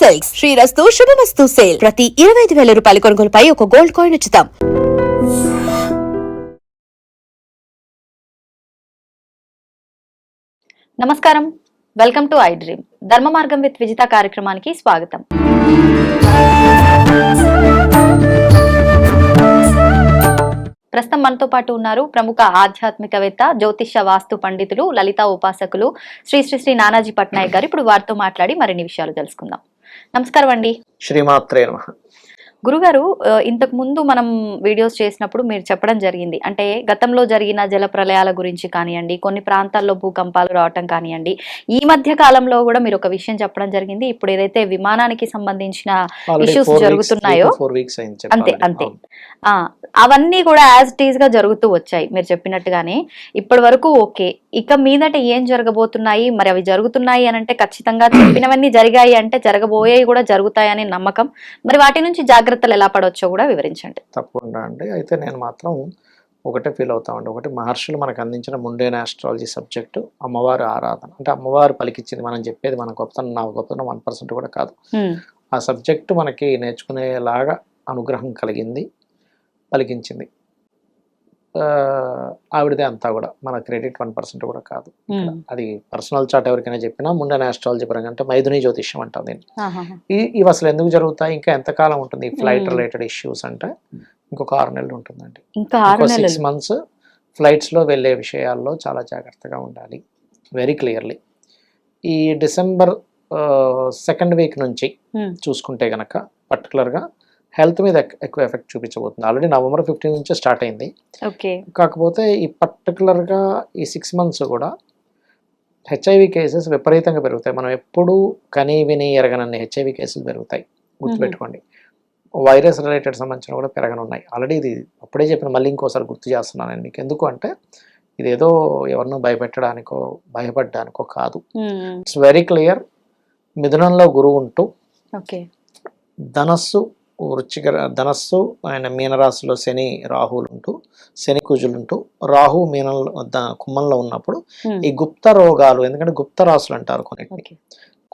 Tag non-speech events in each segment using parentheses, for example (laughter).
Silks Srirastu Subhamastu sale ప్రతి ఇరవై ఐదు వేల రూపాయల కొనుగోలుపై ఒక గోల్డ్ కాయిన్ ఉచితం నమస్కారం welcome to iDream Dharma Margam with Vijitha కార్యక్రమానికి స్వాగతం ప్రస్తుతం మనతో పాటు ఉన్నారు ప్రముఖ ఆధ్యాత్మికవేత్త జ్యోతిష వాస్తు పండితులు లలిత ఉపాసకులు శ్రీ శ్రీ శ్రీ నానాజీ పట్నాయక్ గారు ఇప్పుడు వారితో మాట్లాడి మరిన్ని విషయాలు తెలుసుకుందాం నమస్కారం అండి శ్రీమాత్రే నమ గురుగారు ఇంతకు ముందు మనం వీడియోస్ చేసినప్పుడు మీరు చెప్పడం జరిగింది అంటే గతంలో జరిగిన జల ప్రళయాల గురించి కానివ్వండి కొన్ని ప్రాంతాల్లో భూకంపాలు రావటం కానివ్వండి ఈ మధ్య కాలంలో కూడా మీరు ఒక విషయం చెప్పడం జరిగింది ఇప్పుడు ఏదైతే విమానానికి సంబంధించిన ఇష్యూస్ జరుగుతున్నాయో అంతే అంతే అవన్నీ కూడా యాజ్ టీజ్ గా జరుగుతూ వచ్చాయి మీరు చెప్పినట్టుగానే ఇప్పటి వరకు ఓకే ఇక మీదట ఏం జరగబోతున్నాయి మరి అవి జరుగుతున్నాయి అని అంటే ఖచ్చితంగా చెప్పినవన్నీ జరిగాయి అంటే జరగబోయేవి కూడా జరుగుతాయనే నమ్మకం మరి వాటి నుంచి జాగ్రత్త జాగ్రత్తలు ఎలా పడవచ్చో కూడా వివరించండి తప్పకుండా అండి అయితే నేను మాత్రం ఒకటే ఫీల్ అవుతామండి ఒకటి మహర్షులు మనకు అందించిన ముండేన ఆస్ట్రాలజీ సబ్జెక్టు అమ్మవారు ఆరాధన అంటే అమ్మవారు పలికిచ్చింది మనం చెప్పేది మన గొప్పతనం నా గొప్పతనం వన్ పర్సెంట్ కూడా కాదు ఆ సబ్జెక్టు మనకి నేర్చుకునేలాగా అనుగ్రహం కలిగింది పలికించింది ఆవిడదే అంతా కూడా మన క్రెడిట్ వన్ పర్సెంట్ కూడా కాదు అది పర్సనల్ చార్ట్ ఎవరికైనా చెప్పినా ముండన ఆస్ట్రాలజీ పరంగా అంటే మైథుని జ్యోతిష్యం అంటాం దీన్ని ఇవి అసలు ఎందుకు జరుగుతాయి ఇంకా ఎంతకాలం ఉంటుంది ఫ్లైట్ రిలేటెడ్ ఇష్యూస్ అంటే ఇంకొక ఆరు నెలలు ఉంటుందండి సిక్స్ మంత్స్ ఫ్లైట్స్లో వెళ్ళే విషయాల్లో చాలా జాగ్రత్తగా ఉండాలి వెరీ క్లియర్లీ ఈ డిసెంబర్ సెకండ్ వీక్ నుంచి చూసుకుంటే గనక పర్టికులర్గా హెల్త్ మీద ఎక్కువ ఎఫెక్ట్ చూపించబోతుంది ఆల్రెడీ నవంబర్ ఫిఫ్టీన్ నుంచే స్టార్ట్ అయింది కాకపోతే ఈ పర్టికులర్గా ఈ సిక్స్ మంత్స్ కూడా హెచ్ఐవి కేసెస్ విపరీతంగా పెరుగుతాయి మనం ఎప్పుడూ కనీ విని ఎరగనన్ని హెచ్ఐవి కేసులు పెరుగుతాయి గుర్తుపెట్టుకోండి వైరస్ రిలేటెడ్ సంబంధించిన కూడా పెరగనున్నాయి ఆల్రెడీ ఇది అప్పుడే చెప్పిన మళ్ళీ ఇంకోసారి గుర్తు చేస్తున్నాను మీకు ఎందుకు అంటే ఇదేదో ఎవరినో భయపెట్టడానికో భయపడడానికో కాదు ఇట్స్ వెరీ క్లియర్ మిథునంలో గురువు ఉంటూ ధనస్సు వృచ్చిక ధనస్సు ఆయన మీనరాశిలో శని రాహులు ఉంటూ శని ఉంటూ రాహు మీన కుమ్మంలో ఉన్నప్పుడు ఈ గుప్త రోగాలు ఎందుకంటే గుప్త రాసులు అంటారు కొన్ని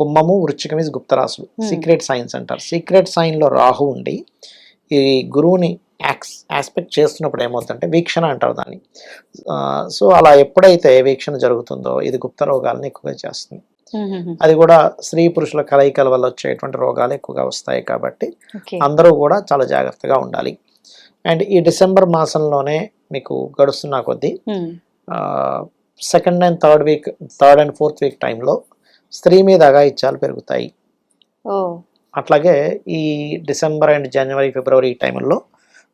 కుమ్మము వృచ్చికం ఇస్ గుప్త రాసులు సీక్రెట్ సైన్స్ అంటారు సీక్రెట్ సైన్లో రాహు ఉండి ఈ గురువుని యాక్స్ ఆస్పెక్ట్ చేస్తున్నప్పుడు ఏమవుతుందంటే వీక్షణ అంటారు దాన్ని సో అలా ఎప్పుడైతే వీక్షణ జరుగుతుందో ఇది గుప్త రోగాలను ఎక్కువగా చేస్తుంది అది కూడా స్త్రీ పురుషుల కలయికల వల్ల వచ్చేటువంటి రోగాలు ఎక్కువగా వస్తాయి కాబట్టి అందరూ కూడా చాలా జాగ్రత్తగా ఉండాలి అండ్ ఈ డిసెంబర్ మాసంలోనే మీకు గడుస్తున్న కొద్దీ second and third week third and fourth week టైంలో స్త్రీ మీద అగాయిత్యాలు పెరుగుతాయి అట్లాగే ఈ డిసెంబర్ అండ్ జనవరి ఫిబ్రవరి టైంలో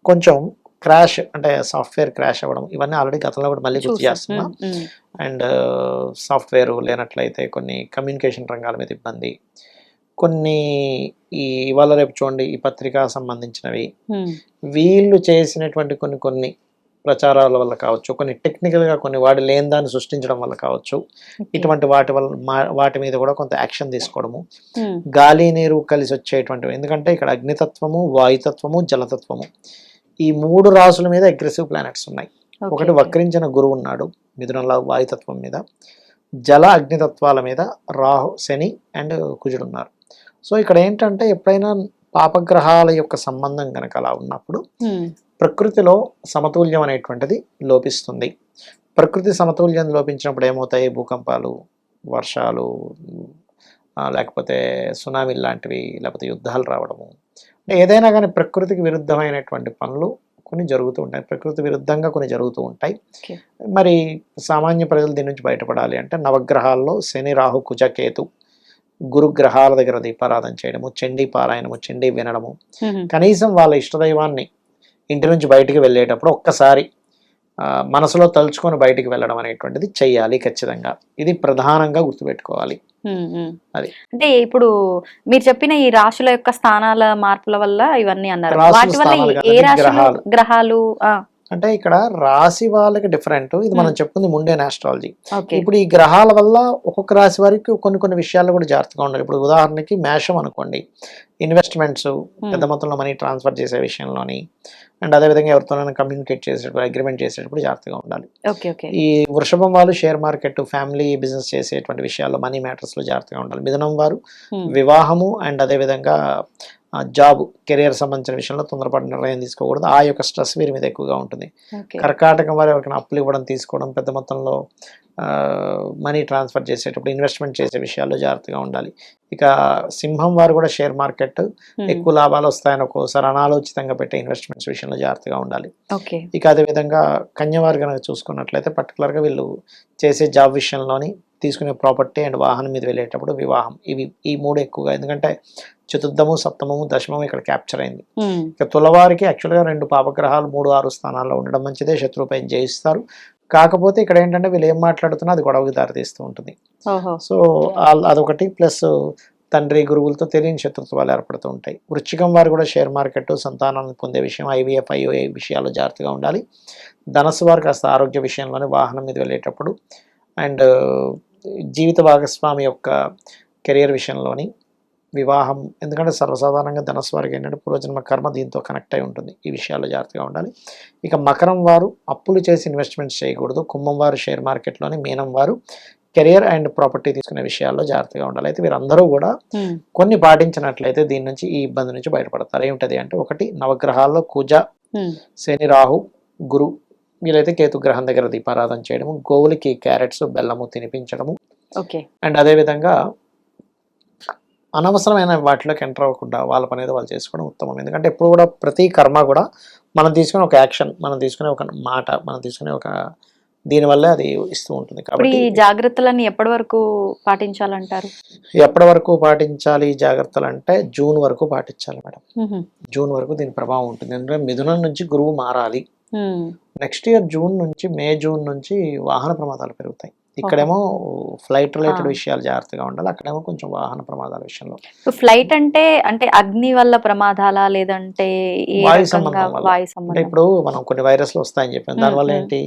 కొంచెం క్రాష్ అంటే సాఫ్ట్వేర్ క్రాష్ అవ్వడం ఇవన్నీ ఆల్రెడీ గతంలో కూడా మళ్ళీ గుర్తు చేస్తున్నాం అండ్ సాఫ్ట్వేర్ లేనట్లయితే కొన్ని కమ్యూనికేషన్ రంగాల మీద ఇబ్బంది కొన్ని ఈ ఇవాళ రేపు చూడండి ఈ పత్రికా సంబంధించినవి వీళ్ళు చేసినటువంటి కొన్ని కొన్ని ప్రచారాల వల్ల కావచ్చు కొన్ని టెక్నికల్గా కొన్ని వాడి లేని దాన్ని సృష్టించడం వల్ల కావచ్చు ఇటువంటి వాటి వల్ల వాటి మీద కూడా కొంత యాక్షన్ తీసుకోవడము గాలి నీరు కలిసి వచ్చేటువంటివి ఎందుకంటే ఇక్కడ అగ్నితత్వము వాయుతత్వము జలతత్వము ఈ మూడు రాసుల మీద అగ్రెసివ్ ప్లానెట్స్ ఉన్నాయి ఒకటి వక్రించిన గురువు ఉన్నాడు మిథునంలో వాయుతత్వం మీద జల అగ్నితత్వాల మీద రాహు శని అండ్ కుజుడు ఉన్నారు సో ఇక్కడ ఏంటంటే ఎప్పుడైనా పాపగ్రహాల యొక్క సంబంధం కనుక అలా ఉన్నప్పుడు hmm. ప్రకృతిలో సమతుల్యం అనేటువంటిది లోపిస్తుంది ప్రకృతి సమతుల్యం లోపించినప్పుడు ఏమవుతాయి భూకంపాలు వర్షాలు లేకపోతే సునామీ లాంటివి లేకపోతే యుద్ధాలు రావడము ఏదైనా కానీ ప్రకృతికి విరుద్ధమైనటువంటి పనులు కొన్ని జరుగుతూ ఉంటాయి ప్రకృతి విరుద్ధంగా కొన్ని జరుగుతూ ఉంటాయి మరి సామాన్య ప్రజలు దీని నుంచి బయటపడాలి అంటే నవగ్రహాల్లో శని రాహు కుజ కేతు గురు గ్రహాల దగ్గర దీపారాధన చేయడము చండీ పారాయణము చండీ వినడము కనీసం వాళ్ళ ఇష్టదైవాన్ని ఇంటి నుంచి బయటికి వెళ్ళేటప్పుడు ఒక్కసారి మనసులో తలుచుకొని బయటికి వెళ్ళడం అనేటువంటిది చెయ్యాలి ఖచ్చితంగా ఇది ప్రధానంగా గుర్తుపెట్టుకోవాలి అంటే ఇప్పుడు మీరు చెప్పిన ఈ రాశుల యొక్క స్థానాల మార్పుల వల్ల ఇవన్నీ అన్నారు వాటి వల్ల ఏ రాశి గ్రహాలు అంటే ఇక్కడ రాశి వాళ్ళకి డిఫరెంట్ ఇది మనం hmm. చెప్పుకుంది ముండే నాస్ట్రాలజీ ఇప్పుడు ఈ గ్రహాల వల్ల ఒక్కొక్క రాశి వారికి కొన్ని కొన్ని విషయాలు కూడా జాగ్రత్తగా ఉండాలి ఇప్పుడు ఉదాహరణకి మేషం అనుకోండి ఇన్వెస్ట్మెంట్స్ hmm. పెద్ద మొత్తంలో మనీ ట్రాన్స్ఫర్ చేసే విషయంలోని అండ్ అదేవిధంగా ఎవరితోనైనా కమ్యూనికేట్ చేసేటప్పుడు అగ్రిమెంట్ చేసేటప్పుడు జాగ్రత్తగా ఉండాలి ఈ వృషభం వాళ్ళు షేర్ మార్కెట్ ఫ్యామిలీ బిజినెస్ చేసేటువంటి విషయాల్లో మనీ మ్యాటర్స్ లో జాగ్రత్తగా ఉండాలి మిథునం వారు hmm. వివాహము అండ్ అదేవిధంగా జాబ్ కెరియర్ సంబంధించిన విషయంలో తొందరపాటు నిర్ణయం తీసుకోకూడదు ఆ యొక్క స్ట్రెస్ వీరి మీద ఎక్కువగా ఉంటుంది కర్కాటకం వారు ఎవరికైనా అప్పులు ఇవ్వడం తీసుకోవడం పెద్ద మొత్తంలో మనీ ట్రాన్స్ఫర్ చేసేటప్పుడు ఇన్వెస్ట్మెంట్ చేసే విషయాల్లో జాగ్రత్తగా ఉండాలి ఇక సింహం వారు కూడా షేర్ మార్కెట్ ఎక్కువ లాభాలు వస్తాయని ఒక్కోసారి అనాలోచితంగా పెట్టే ఇన్వెస్ట్మెంట్స్ విషయంలో జాగ్రత్తగా ఉండాలి ఇక అదేవిధంగా కన్యవారు కనుక చూసుకున్నట్లయితే పర్టికులర్గా వీళ్ళు చేసే జాబ్ విషయంలోని తీసుకునే ప్రాపర్టీ అండ్ వాహనం మీద వెళ్ళేటప్పుడు వివాహం ఇవి ఈ మూడు ఎక్కువగా ఎందుకంటే చతుర్థము సప్తమము దశమము ఇక్కడ క్యాప్చర్ అయింది ఇక తులవారికి యాక్చువల్గా రెండు పాపగ్రహాలు మూడు ఆరు స్థానాల్లో ఉండడం మంచిదే శత్రువుపై జయిస్తారు కాకపోతే ఇక్కడ ఏంటంటే వీళ్ళు ఏం మాట్లాడుతున్నా అది గొడవకి దారితీస్తూ ఉంటుంది సో అదొకటి ప్లస్ తండ్రి గురువులతో తెలియని శత్రుత్వాలు ఏర్పడుతూ ఉంటాయి వృచ్చికం వారు కూడా షేర్ మార్కెట్ సంతానాన్ని పొందే విషయం ఐవీఎఫ్ ఐ విషయాలు జాగ్రత్తగా ఉండాలి ధనస్సు వారు కాస్త ఆరోగ్య విషయంలోనే వాహనం మీద వెళ్ళేటప్పుడు అండ్ జీవిత భాగస్వామి యొక్క కెరియర్ విషయంలోని వివాహం ఎందుకంటే సర్వసాధారణంగా ధనస్వారికి వారికి ఏంటంటే పూర్వజన్మ కర్మ దీంతో కనెక్ట్ అయి ఉంటుంది ఈ విషయాల్లో జాగ్రత్తగా ఉండాలి ఇక మకరం వారు అప్పులు చేసి ఇన్వెస్ట్మెంట్స్ చేయకూడదు కుంభం వారు షేర్ మార్కెట్లోని మీనం వారు కెరియర్ అండ్ ప్రాపర్టీ తీసుకునే విషయాల్లో జాగ్రత్తగా ఉండాలి అయితే వీరందరూ కూడా కొన్ని పాటించినట్లయితే దీని నుంచి ఈ ఇబ్బంది నుంచి బయటపడతారు ఏమిటది అంటే ఒకటి నవగ్రహాల్లో కుజ శని రాహు గురు వీలైతే కేతు గ్రహం దగ్గర దీపారాధన చేయడము గోవులకి క్యారెట్స్ బెల్లము తినిపించడము అండ్ అదే విధంగా అనవసరమైన వాటిలోకి ఎంటర్ అవ్వకుండా వాళ్ళ పని వాళ్ళు చేసుకోవడం ఉత్తమం ఎందుకంటే ఎప్పుడు కూడా ప్రతి కర్మ కూడా మనం తీసుకునే ఒక యాక్షన్ మనం తీసుకునే ఒక మాట మనం తీసుకునే ఒక దీనివల్లే అది ఇస్తూ ఉంటుంది కాబట్టి ఈ జాగ్రత్తలన్నీ ఎప్పటి వరకు పాటించాలంటారు ఎప్పటి వరకు పాటించాలి ఈ జాగ్రత్తలు అంటే జూన్ వరకు పాటించాలి మేడం జూన్ వరకు దీని ప్రభావం ఉంటుంది ఎందుకంటే మిథునం నుంచి గురువు మారాలి నెక్స్ట్ ఇయర్ జూన్ నుంచి మే జూన్ నుంచి వాహన ప్రమాదాలు పెరుగుతాయి ఇక్కడేమో ఫ్లైట్ రిలేటెడ్ విషయాలు జాగ్రత్తగా ఉండాలి అక్కడేమో కొంచెం వాహన ప్రమాదాల విషయంలో ఫ్లైట్ అంటే అంటే అగ్ని వల్ల ప్రమాదాలా లేదంటే వాయు సంబంధం ఇప్పుడు మనం కొన్ని వైరస్లు వస్తాయని చెప్పాను దానివల్ల ఏంటి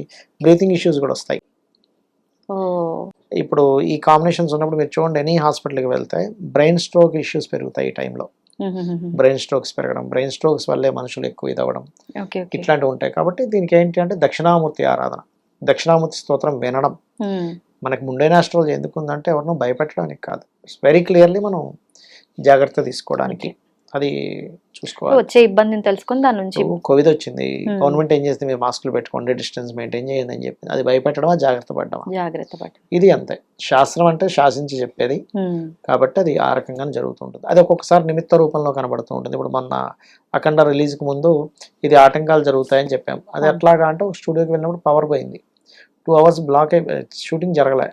బ్రీతింగ్ ఇష్యూస్ కూడా వస్తాయి ఇప్పుడు ఈ కాంబినేషన్స్ ఉన్నప్పుడు మీరు చూడండి ఎనీ హాస్పిటల్కి వెళ్తే బ్రెయిన్ స్ట్రోక్ ఇష్యూస్ పెరుగుతాయి ఈ టైంలో బ్రెయిన్ స్ట్రోక్స్ పెరగడం బ్రెయిన్ స్ట్రోక్స్ వల్లే మనుషులు ఎక్కువ ఇదవడం ఇట్లాంటివి ఉంటాయి కాబట్టి దీనికి ఏంటి అంటే దక్షిణామూర్తి ఆరాధన దక్షిణామూర్తి స్తోత్రం వినడం మనకి ముండైన ఆస్ట్రాలజీ ఎందుకు ఉందంటే ఎవరినో భయపెట్టడానికి కాదు వెరీ క్లియర్లీ మనం జాగ్రత్త తీసుకోవడానికి అది చూసుకోవాలి వచ్చే ఇబ్బందిని తెలుసుకుని దాని నుంచి కోవిడ్ వచ్చింది గవర్నమెంట్ ఏం చేస్తే మీరు మాస్కులు పెట్టుకోండి డిస్టెన్స్ మెయింటైన్ చేయండి అని చెప్పింది అది భయపెట్టడమా జాగ్రత్త పడ్డమా జాగ్రత్త ఇది అంతే శాస్త్రం అంటే శాసించి చెప్పేది కాబట్టి అది ఆ రకంగా జరుగుతుంటుంది అది ఒక్కొక్కసారి నిమిత్త రూపంలో కనబడుతూ ఉంటుంది ఇప్పుడు మొన్న అఖండ రిలీజ్కి ముందు ఇది ఆటంకాలు జరుగుతాయని చెప్పాం అది ఎట్లాగా అంటే ఒక స్టూడియోకి వెళ్ళినప్పుడు పవర్ పోయింది టూ అవర్స్ బ్లాక్ అయిపోయి షూటింగ్ జరగలే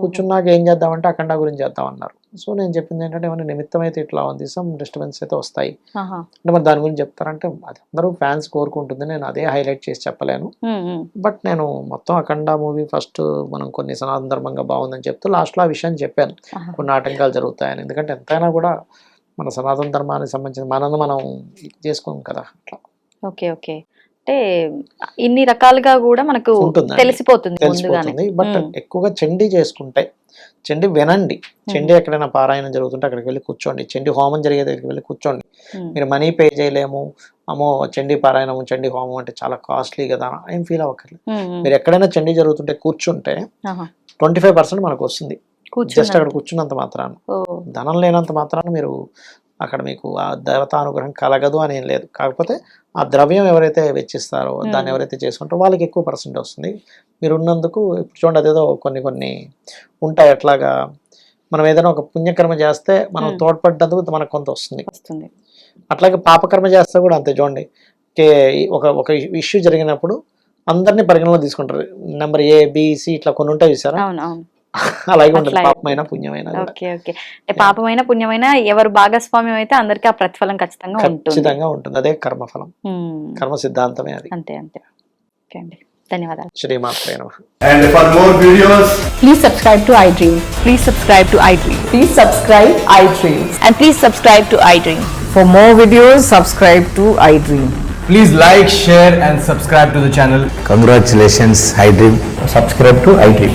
కూర్చున్నాక ఏం చేద్దామంటే అఖండ గురించి చేద్దామన్నారు సో నేను చెప్పింది ఏంటంటే ఏమైనా నిమిత్తం అయితే ఇట్లా ఉంది సమ్ డిస్టర్బెన్స్ అయితే వస్తాయి అంటే మరి దాని గురించి చెప్తారంటే అది అందరూ ఫ్యాన్స్ కోరుకుంటుంది నేను అదే హైలైట్ చేసి చెప్పలేను బట్ నేను మొత్తం అఖండ మూవీ ఫస్ట్ మనం కొన్ని సనాతన బాగుందని చెప్తూ లాస్ట్లో ఆ విషయాన్ని చెప్పాను కొన్ని ఆటంకాలు జరుగుతాయని ఎందుకంటే ఎంతైనా కూడా మన సనాతన ధర్మానికి సంబంధించిన మనల్ని మనం చేసుకోం కదా అట్లా ఓకే ఓకే అంటే ఇన్ని రకాలుగా కూడా మనకు తెలిసిపోతుంది తెలిసిపోతుంది బట్ ఎక్కువగా చండి చేసుకుంటే చండి వినండి చండి ఎక్కడైనా పారాయణం జరుగుతుంటే అక్కడికి వెళ్ళి కూర్చోండి చండి హోమం జరిగే దగ్గరికి వెళ్ళి కూర్చోండి మీరు మనీ పే చేయలేము అమ్మో చండి పారాయణము చండి హోమం అంటే చాలా కాస్ట్లీ కదా ఏం ఫీల్ అవ్వక్కర్లేదు మీరు ఎక్కడైనా చండి జరుగుతుంటే కూర్చుంటే ట్వంటీ ఫైవ్ పర్సెంట్ మనకు వస్తుంది జస్ట్ అక్కడ కూర్చున్నంత మాత్రాన ధనం లేనంత మాత్రాన మీరు అక్కడ మీకు ఆ దేవతానుగ్రహం కలగదు అని ఏం లేదు కాకపోతే ఆ ద్రవ్యం ఎవరైతే వెచ్చిస్తారో hmm. దాన్ని ఎవరైతే చేసుకుంటారో వాళ్ళకి ఎక్కువ పర్సెంట్ వస్తుంది మీరు ఉన్నందుకు ఇప్పుడు చూడండి అదేదో కొన్ని కొన్ని ఉంటాయి అట్లాగా మనం ఏదైనా ఒక పుణ్యకర్మ చేస్తే మనం hmm. తోడ్పడ్డందుకు మనకు కొంత వస్తుంది అట్లాగే పాపకర్మ చేస్తే కూడా అంతే చూడండి ఒక ఒక ఇష్యూ జరిగినప్పుడు అందరినీ పరిగణలో తీసుకుంటారు నెంబర్ ఏ బిసి ఇట్లా కొన్ని ఉంటాయి చూసారా (laughs) అలాగే ఉంటుంది పాపమైనా పుణ్యమైనా ఓకే ఎవరు భాగస్వామ్యం అయితే అందరికీ ఆ ప్రతిఫలం ఖచ్చితంగా ఉంటుంది ఖచ్చితంగా ఉంటుంది అదే కర్మఫలం కర్మ సిద్ధాంతమే అది అంతే అంతే ఓకే అండి ధన్యవాదాలు శ్రీమాత్రే and for more videos please subscribe to iDream please subscribe to iDream please subscribe iDream and please subscribe to iDream for more videos subscribe to iDream please Please like, share and subscribe channel the iDream iDream. To iDream.